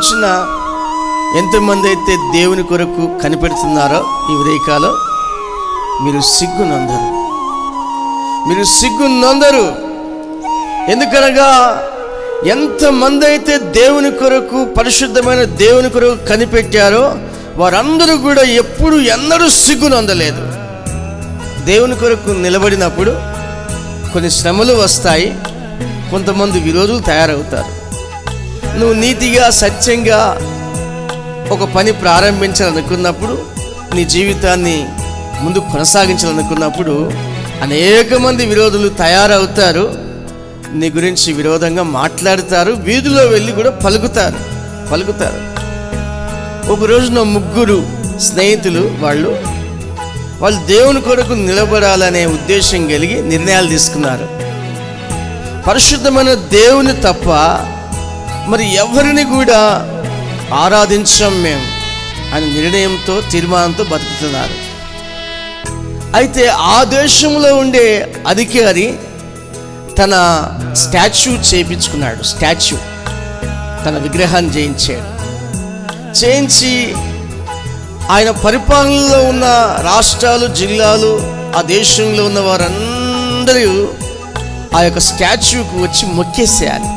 రోజున ఎంతమంది అయితే దేవుని కొరకు కనిపెడుతున్నారో ఈ ఉదయకాలం మీరు సిగ్గు నొందరు మీరు సిగ్గు నొందరు ఎందుకనగా ఎంతమంది అయితే దేవుని కొరకు పరిశుద్ధమైన దేవుని కొరకు కనిపెట్టారో వారందరూ కూడా ఎప్పుడు ఎన్నడూ సిగ్గు నొందలేదు దేవుని కొరకు నిలబడినప్పుడు కొన్ని శ్రమలు వస్తాయి. కొంతమంది విరోధులు తయారవుతారు. నువ్వు నీతిగా సత్యంగా ఒక పని ప్రారంభించాలనుకున్నప్పుడు నీ జీవితాన్ని ముందు కొనసాగించాలనుకున్నప్పుడు అనేక మంది విరోధులు తయారవుతారు. నీ గురించి విరోధంగా మాట్లాడతారు. వీధిలో వెళ్ళి కూడా పలుకుతారు. పలుకుతారు. ఒక రోజున ముగ్గురు స్నేహితులు వాళ్ళు వాళ్ళు దేవుని కొరకు నిలబడాలనే ఉద్దేశం కలిగి నిర్ణయాలు తీసుకున్నారు. పరిశుద్ధమైన దేవుని తప్ప మరి ఎవరిని కూడా ఆరాధించం మేము అని నిర్ణయంతో తీర్మానంతో బతుకుతున్నారు. అయితే ఆ దేశంలో ఉండే అధికారి తన స్టాచ్యూ చేయించుకున్నాడు. స్టాచ్యూ. తన విగ్రహాన్ని చేయించాడు చేయించి ఆయన పరిపాలనలో ఉన్న రాష్ట్రాలు జిల్లాలు ఆ దేశంలో ఉన్న వారందరూ ఆ యొక్క స్టాచ్యూకు వచ్చి మొక్కేసేయాలి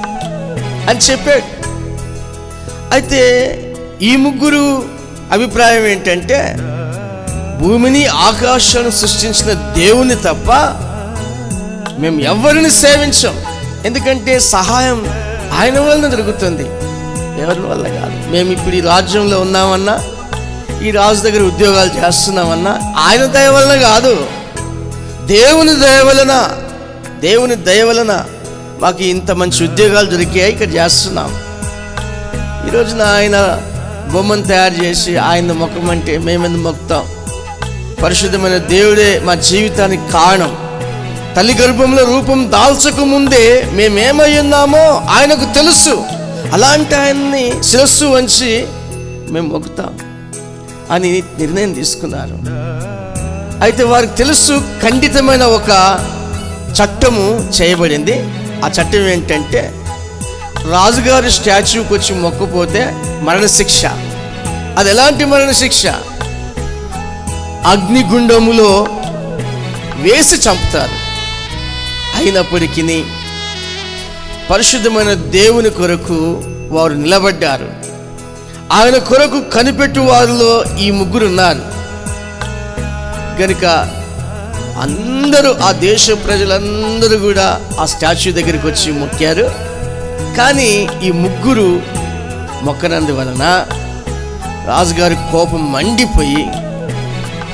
అని చెప్పాడు. అయితే ఈ ముగ్గురు అభిప్రాయం ఏంటంటే భూమిని ఆకాశాన్ని సృష్టించిన దేవుని తప్ప మేము ఎవరిని సేవించం. ఎందుకంటే సహాయం ఆయన వలన దొరుకుతుంది ఎవరి వల్ల కాదు. మేము ఇప్పుడు ఈ రాజ్యంలో ఉన్నామన్నా ఈ రాజు దగ్గర ఉద్యోగాలు చేస్తున్నామన్నా ఆయన దయ వలన కాదు. దేవుని దయ వలన దేవుని దయ వలన మాకు ఇంత మంచి ఉద్యోగాలు దొరికాయి ఇక్కడ చేస్తున్నాం. ఈరోజున ఆయన బొమ్మను తయారు చేసి ఆయన ముఖం అంటే మేమెందు మొక్కుతాం. పరిశుద్ధమైన దేవుడే మా జీవితానికి కారణం. తల్లి గర్భంలో రూపం దాల్చక ముందే మేమేమై ఉన్నామో ఆయనకు తెలుసు. అలాంటి ఆయన్ని శిరస్సు వంచి మేము మొక్కుతాం అని నిర్ణయం తీసుకున్నారు. అయితే వారికి తెలుసు ఖండితమైన ఒక చట్టము చేయబడింది. ఆ చట్టం ఏంటంటే రాజుగారి స్టాచ్యూకి వచ్చి మొక్కపోతే మరణశిక్ష. అది ఎలాంటి మరణశిక్ష? అగ్నిగుండములో వేసి చంపుతారు. అయినప్పటికీ పరిశుద్ధమైన దేవుని కొరకు వారు నిలబడ్డారు. ఆయన కొరకు కనిపెట్టు వారిలో ఈ ముగ్గురు ఉన్నారు గనుక అందరూ ఆ దేశ ప్రజలందరూ కూడా ఆ స్టాచ్యూ దగ్గరికి వచ్చి మొక్కారు. కానీ ఈ ముగ్గురు మొక్కనందు వలన రాజుగారి కోపం మండిపోయి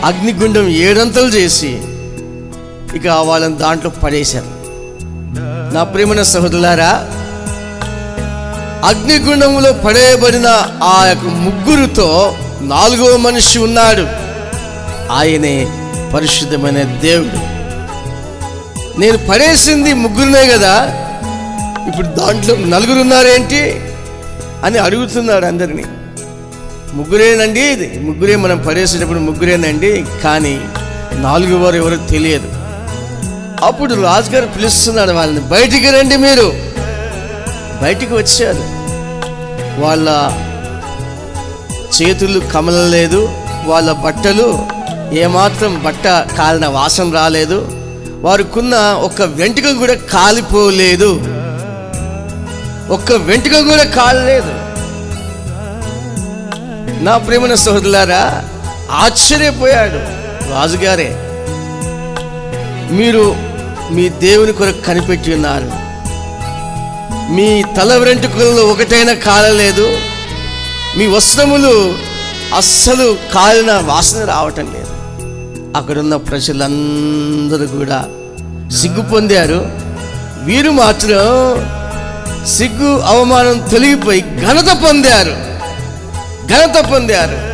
అగ్నిగుండం ఏడంతలు చేసి ఇక వాళ్ళని దాంట్లో పడేశారు. నా ప్రేమన సహోదరులారా అగ్నిగుండంలో పడేయబడిన ఆ యొక్క ముగ్గురుతో నాలుగవ మనిషి ఉన్నాడు. ఆయనే పరిశుద్ధమైన దేవుడు. నేను పడేసింది ముగ్గురునే కదా. ఇప్పుడు దాంట్లో నలుగురు ఉన్నారేంటి అని అడుగుతున్నాడు అందరినీ. ముగ్గురేనండి ఇది. ముగ్గురే మనం పడేసేటప్పుడు ముగ్గురేనండి. కానీ నాలుగు వారు ఎవరో తెలియదు. అప్పుడు రాజుగారు పిలుస్తున్నాడు వాళ్ళని బయటికి రండి మీరు. బయటికి వచ్చారు. వాళ్ళ చేతులు కమలలేదు వాళ్ళ బట్టలు ఏమాత్రం బట్ట కాలిన వాసన రాలేదు. వారికున్న ఒక వెంటుక కూడా కాలిపోలేదు. ఒక్క వెంటుక కూడా కాలలేదు. నా ప్రేమన సోదరులారా ఆశ్చర్యపోయాడు రాజుగారే. మీరు మీ దేవుని కొరకు కనిపెట్టి ఉన్నారు. మీ తల వెంట్రుకల్లో ఒకటైనా కాలలేదు. మీ వస్త్రములు అస్సలు కాలిన వాసన రావటం లేదు. అక్కడున్న ప్రజలందరూ కూడా సిగ్గు పొందారు. వీరు మాత్రం సిగ్గు అవమానం తొలగిపోయి ఘనత పొందారు. ఘనత పొందారు.